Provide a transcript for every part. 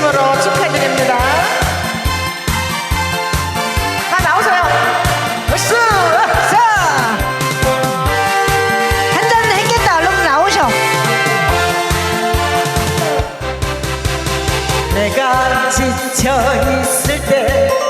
진심으로 축하드립니다. 다 나오세요. 으쌰! 지쳐 있을 때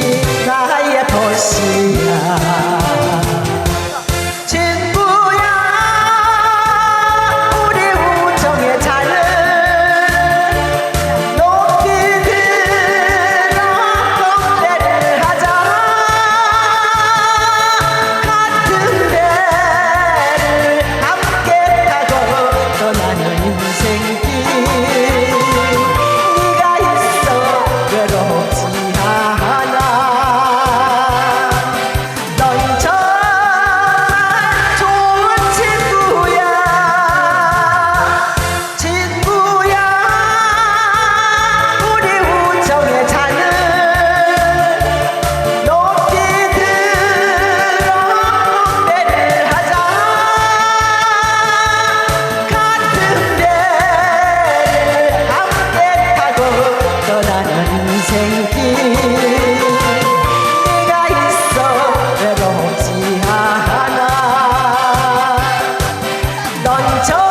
难走